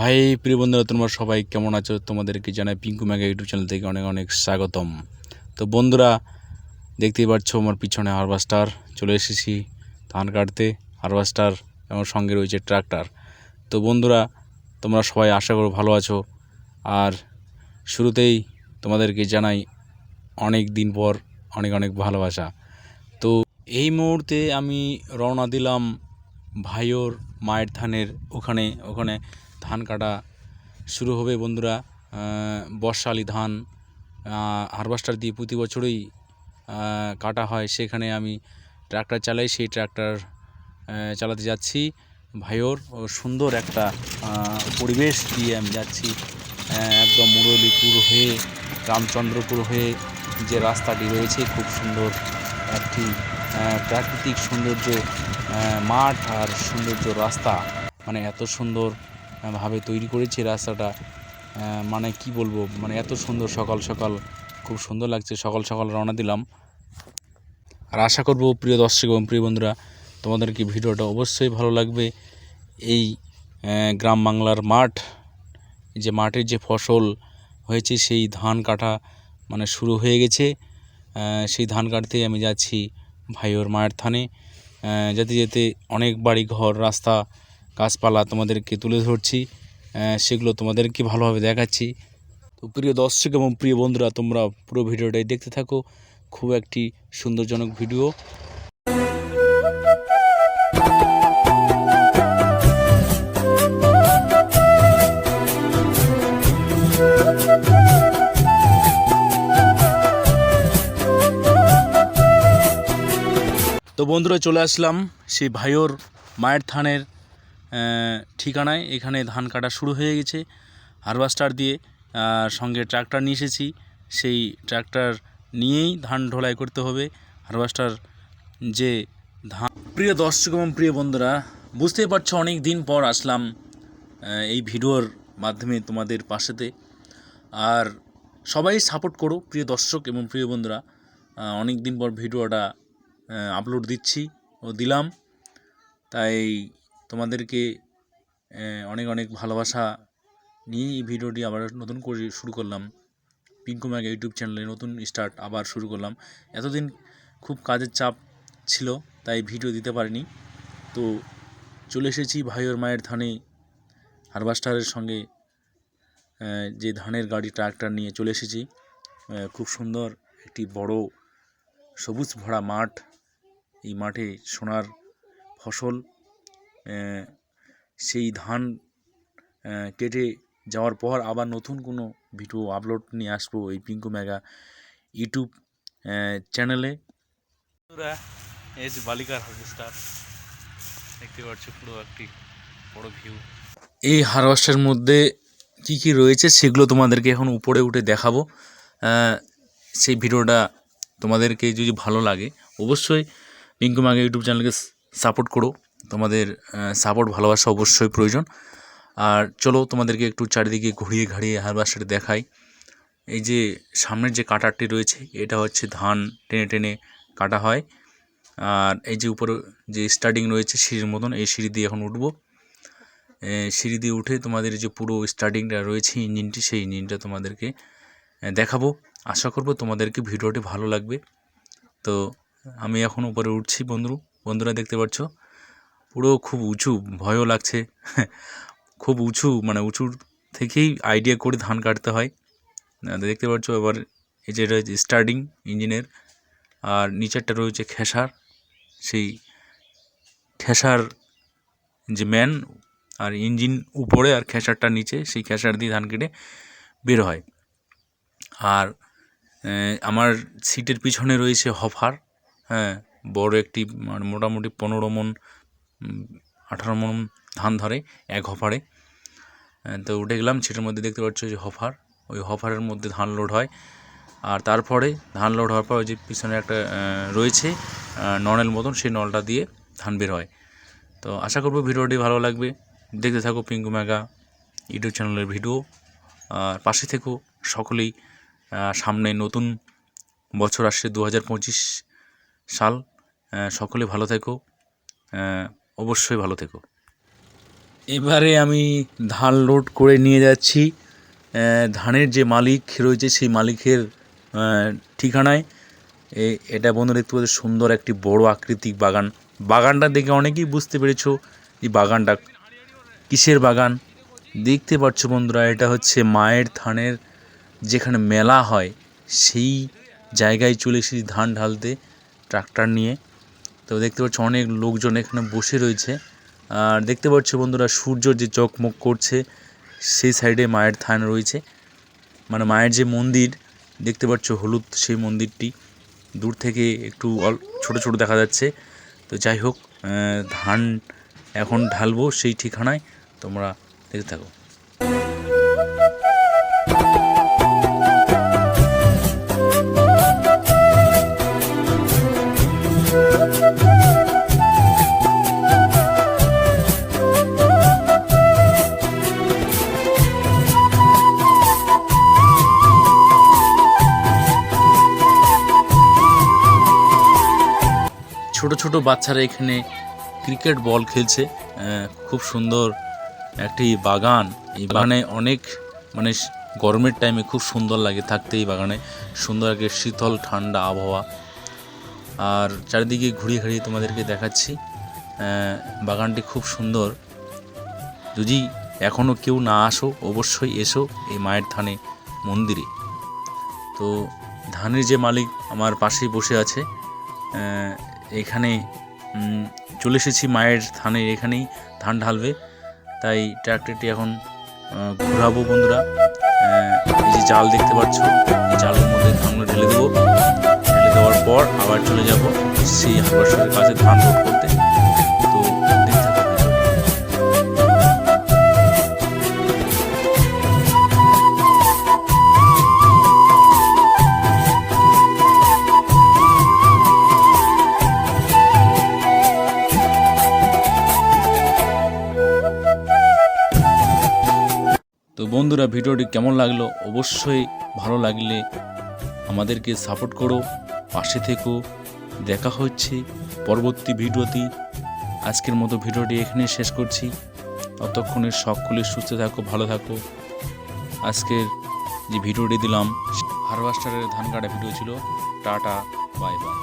High, প্রিয় বন্ধুরা, তোমরা সবাই কেমন আছো? তোমাদেরকে জানাই পিঙ্কু ম্যাগা ইউটিউব চ্যানেল থেকে অনেক অনেক স্বাগতম। তো বন্ধুরা, দেখতেই পাচ্ছ আমার পিছনে হারভাস্টার চলে এসেছি ধান কাটতে। হারভাস্টার এবং সঙ্গে রয়েছে ট্রাক্টর। তো বন্ধুরা, তোমরা সবাই আশা করো ভালো আছো। আর শুরুতেই তোমাদেরকে জানাই অনেক দিন পর অনেক অনেক ভালোবাসা। তো এই মুহূর্তে আমি রওনা দিলাম ভাইওর মায়ের ধানের ওখানে। ওখানে ধান কাটা শুরু হবে বন্ধুরা। বর্ষালি ধান হারভেস্টার দিয়ে প্রতি বছরই কাটা হয়। সেখানে আমি ট্রাক্টর চালাই, সেই ট্রাক্টর চালাতে যাচ্ছি। ভাইওর সুন্দর একটা পরিবেশ দিয়ে আমি যাচ্ছি। একদম মুরলীপুর হয়ে, রামচন্দ্রপুর হয়ে যে রাস্তাটি রয়েছে, খুব সুন্দর একটি প্রাকৃতিক সৌন্দর্য মাঠ আর সৌন্দর্য রাস্তা। মানে এত সুন্দর ভাবে তৈরি করেছে রাস্তাটা মানে কি বলব মানে এত সুন্দর সকাল সকাল, খুব সুন্দর লাগছে, সকাল সকাল রওনা দিলাম। আর আশা করব প্রিয় দর্শক এবং প্রিয় বন্ধুরা তোমাদেরকে ভিডিওটা অবশ্যই ভালো লাগবে? এই গ্রাম বাংলার মাঠ যে মাঠের যে ফসল হয়েছে, সেই ধান কাটা মানে শুরু হয়ে গেছে। সেই ধান কাটতেই আমি যাচ্ছি ভাইওর মায়ের থানে। যেতে যেতে অনেক বাড়ি ঘর রাস্তা গাছপালা তোমাদেরকে তুলে ধরছি সেগুলো তোমাদেরকে ভালোভাবে দেখাচ্ছি। তো প্রিয় দর্শক এবং প্রিয় বন্ধুরা, তোমরা পুরো ভিডিওটাই দেখতে থাকো। খুব একটি সুন্দরজনক ভিডিও। তো বন্ধুরা, চলে আসলাম সেই ভাইওর মায়ের থানের ঠিকানায় এখানে ধান কাটা শুরু হয়ে গেছে। হারভেস্টার দিয়ে সঙ্গে ট্রাক্টর নিয়ে এসেছি। সেই ট্রাক্টর নিয়েই ধান ঢোলাই করতে হবে। হারভেস্টার যে ধান প্রিয় দর্শক এবং প্রিয় বন্ধুরা, বুঝতেই পারছ অনেক দিন পর আসলাম এই ভিডিওর মাধ্যমে তোমাদের পাশেতে। আর সবাই সাপোর্ট করো, প্রিয় দর্শক এবং প্রিয় বন্ধুরা। অনেক দিন পর ভিডিওটা আপলোড দিচ্ছি ও দিলাম। তাই তোমাদেরকে অনেক অনেক ভালোবাসা নিয়ে এই ভিডিওটি আবার নতুন করে শুরু করলাম। পিঙ্কু ম্যাগ ইউটিউব চ্যানেলে নতুন স্টার্ট আবার শুরু করলাম। এতদিন খুব কাজের চাপ ছিল, তাই ভিডিও দিতে পারিনি। তো চলে এসেছি ভাইয়ের মায়ের ধানে হারভাস্টারের সঙ্গে যে ধানের গাড়ি, ট্রাক্টর নিয়ে চলে এসেছি। খুব সুন্দর একটি বড় সবুজ ভরা মাঠ। এই মাঠে সোনার ফসল সেই ধান কেটে যাওয়ার পর আবার নতুন কোনো ভিডিও আপলোড নিয়ে আসব এই পিঙ্কু মেগা ইউটিউব চ্যানেলে এই যে বালিকার হারভেস্টার দেখতে পাচ্ছ পুরো একটি বড় ভিউ এই হারভেস্টার মধ্যে কি কি রয়েছে সেগুলো তোমাদেরকে এখন উপরে উঠে দেখাবো। সেই ভিডিওটা তোমাদেরকে যদি ভালো লাগে অবশ্যই পিঙ্কু মাগে ইউটিউব চ্যানেলকে সাপোর্ট করো। তোমাদের সাপোর্ট ভালোবাসা অবশ্যই প্রয়োজন। আর চলো তোমাদেরকে একটু চারিদিকে ঘুরিয়ে ঘাড়িয়ে হারবাস্টারে দেখাই। এই যে সামনের যে কাটারটি রয়েছে, এটা হচ্ছে ধান টেনে টেনে কাটা হয়। আর এই যে উপরে যে স্টার্টিং রয়েছে সিঁড়ির মতন, এই সিঁড়ি দিয়ে এখন উঠবো। সিঁড়ি দিয়ে উঠে তোমাদের যে পুরো স্টার্টিংটা রয়েছে, ইঞ্জিনটি, সেই ইঞ্জিনটা তোমাদেরকে দেখাবো। আশা করব তোমাদেরকে ভিডিওটি ভালো লাগবে। তো আমি এখন উপরে উঠছি বন্ধু, বন্ধুরা দেখতে পাচ্ছ? পুরো খুব উঁচু, ভয়ও লাগছে। খুব উঁচু মানে উঁচুর থেকেই আইডিয়া করে ধান কাটতে হয়। দেখতে পাচ্ছ এবার এই যে রয়েছে স্টার্টিং ইঞ্জিনের আর নিচেরটা রয়েছে খেসার। সেই খেসার যে ম্যান আর ইঞ্জিন উপরে আর খেসারটা নিচে, সেই খেসার দিয়ে ধান কেটে বের হয়। আর আমার সিটের পিছনে রয়েছে হফার হ্যাঁ বড় একটি মোটামুটি পনেরো মন আঠারো মন ধান ধরে, এক হফারে তো উঠে গেলাম, সেটার মধ্যে দেখতে পাচ্ছ যে হফার ওই হফারের মধ্যে ধান লোড হয়। আর তারপরে ধান লোড হওয়ার পর ওই যে পিছনে একটা রয়েছে নলের মতন, সেই নলটা দিয়ে ধান বের হয়। তো আশা করব ভিডিওটি ভালো লাগবে। দেখতে থাকো পিঙ্কু ম্যাগা ইউটিউব চ্যানেলের ভিডিও। আর পাশে থেকো সকলেই সামনে নতুন বছর আসছে দু হাজার পঁচিশ সাল। সকলে ভালো থেকো। অবশ্যই ভালো থেকো। এবারে আমি ধান লোড করে নিয়ে যাচ্ছি। ধানের যে মালিক রয়েছে সেই মালিকের ঠিকানায়। এটা বন্ধু দেখতে সুন্দর একটি বড় আকৃতিক বাগান। বাগানটা দেখে অনেকেই বুঝতে পেরেছ এই বাগানটা কিসের বাগান? দেখতে পাচ্ছ বন্ধুরা, এটা হচ্ছে মায়ের ধানের যেখানে মেলা হয়, সেই জায়গায় চলে এসেছি ধান ঢালতে, ট্রাক্টর নিয়ে। তো দেখতে পাচ্ছ অনেক লোকজন এখানে বসে রয়েছে। আর দেখতে পাচ্ছ বন্ধুরা, সূর্য যে চকমক করছে, সেই সাইডে মায়ের থান রয়েছে। মানে মায়ের যে মন্দির, দেখতে পাচ্ছ হলুদ সেই মন্দিরটি। দূর থেকে একটু অল, ছোট ছোট দেখা যাচ্ছে। তো যাই হোক ধান এখন ঢালবো সেই ঠিকানায়। তোমরা দেখতে থাকো। ছোট বাচ্চারা এখানে ক্রিকেট বল খেলছে। খুব সুন্দর একটি বাগান। এই বাগানে অনেক মানে গরমের টাইমে খুব সুন্দর লাগে থাকতে এই বাগানে। সুন্দর একটা শীতল, ঠান্ডা আবহাওয়া। আর চারিদিকে ঘুরিয়ে ঘুরিয়ে তোমাদেরকে দেখাচ্ছি। বাগানটি খুব সুন্দর। যদি এখনও কেউ না আসো, অবশ্যই এসো এই মায়ের থানে মন্দিরে। তো ধানের যে মালিক আমার পাশেই বসে আছে এখানে চলে এসেছি মায়ের থানে এখানেই, ধান ঢালবে। তাই ট্র্যাক্টরটি এখন ঘুরাবো বন্ধুরা। এই যে জাল দেখতে পাচ্ছ, এই জালের মধ্যে ধানগুলো ঢেলে দেবো। ঢেলে দেওয়ার পর আবার চলে যাব। সেই হারবাসের কাছে ধান লোড করতে। বন্ধুরা, ভিডিওটি কেমন লাগল? অবশ্যই ভালো লাগলে আমাদেরকে সাপোর্ট করো, পাশে থেকো। দেখা হচ্ছে পরবর্তী ভিডিওতে। আজকের মতো ভিডিওটি এখানে শেষ করছি। ততক্ষণে সকলে সুস্থ থাকো, ভালো থাকো। আজকের যে ভিডিওটি দিলাম হারভেস্টারের ধান কাটা ভিডিও ছিল। Tata bye bye